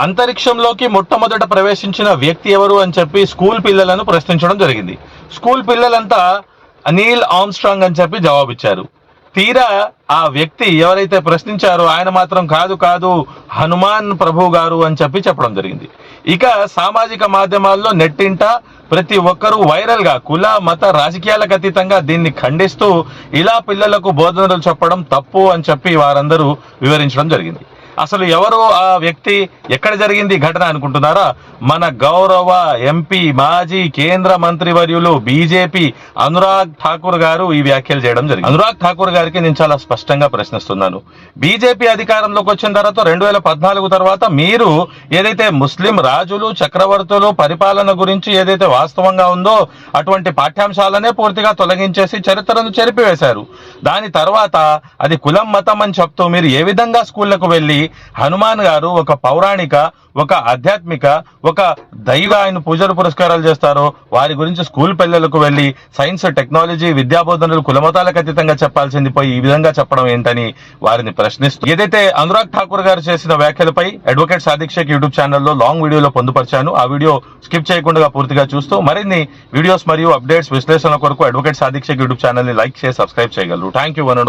అంతరిక్షంలోకి మొట్టమొదట ప్రవేశించిన వ్యక్తి ఎవరు అని చెప్పి స్కూల్ పిల్లలను ప్రశ్నించడం జరిగింది. స్కూల్ పిల్లలంతా అనిల్ ఆమ్స్ట్రాంగ్ అని చెప్పి జవాబిచ్చారు. తీరా ఆ వ్యక్తి ఎవరైతే ప్రశ్నించారో ఆయన మాత్రం కాదు కాదు హనుమాన్ ప్రభు గారు అని చెప్పి చెప్పడం జరిగింది. ఇక సామాజిక మాధ్యమాల్లో నెట్టింట ప్రతి ఒక్కరూ వైరల్గా కుల మత రాజకీయాలకు అతీతంగా దీన్ని ఖండిస్తూ ఇలా పిల్లలకు బోధనలు చెప్పడం తప్పు అని చెప్పి వారందరూ వివరించడం జరిగింది. అసలు ఎవరు ఆ వ్యక్తి ఎక్కడ జరిగింది ఘటన అనుకుంటున్నారా? మన గౌరవ ఎంపీ మాజీ కేంద్ర మంత్రి వర్యులు బీజేపీ అనురాగ్ ఠాకూర్ గారు ఈ వ్యాఖ్యలు చేయడం జరిగింది. అనురాగ్ ఠాకూర్ గారికి నేను చాలా స్పష్టంగా ప్రశ్నిస్తున్నాను. బీజేపీ అధికారంలోకి వచ్చిన తర్వాత రెండు వేల పద్నాలుగు తర్వాత మీరు ఏదైతే ముస్లిం రాజులు చక్రవర్తులు పరిపాలన గురించి ఏదైతే వాస్తవంగా ఉందో అటువంటి పాఠ్యాంశాలనే పూర్తిగా తొలగించేసి చరిత్రను చెరిపివేశారు. దాని తర్వాత అది కులం మతం అని చెప్తూ మీరు ఏ విధంగా స్కూళ్ళకు వెళ్ళి హనుమాన్ గారు ఒక పౌరాణిక ఒక ఆధ్యాత్మిక ఒక దైవ ఆయన పూజలు పురస్కారాలు చేస్తారో వారి గురించి స్కూల్ పిల్లలకు వెళ్ళి సైన్స్ టెక్నాలజీ విద్యాబోధనలు కులమతాలకు అతీతంగా చెప్పాల్సింది పోయి ఈ విధంగా చెప్పడం ఏంటని వారిని ప్రశ్నిస్తూ ఏదైతే అనురాగ్ ఠాకూర్ గారు చేసిన వ్యాఖ్యలపై అడ్వకేట్ సాధిక్షేక్ యూట్యూబ్ ఛానల్లో లాంగ్ వీడియోలో పొందుపరిచాను. ఆ వీడియో స్కిప్ చేయకుండా పూర్తిగా చూస్తూ మరిన్ని వీడియోస్ మరియు అప్డేట్స్ విశ్లేషణ కొరకు అడ్వకేట్ సాధిక్షేక్ యూట్యూబ్ ఛానల్ని లైక్ చేసి సబ్స్క్రైబ్ చేయగలరు. Thank you one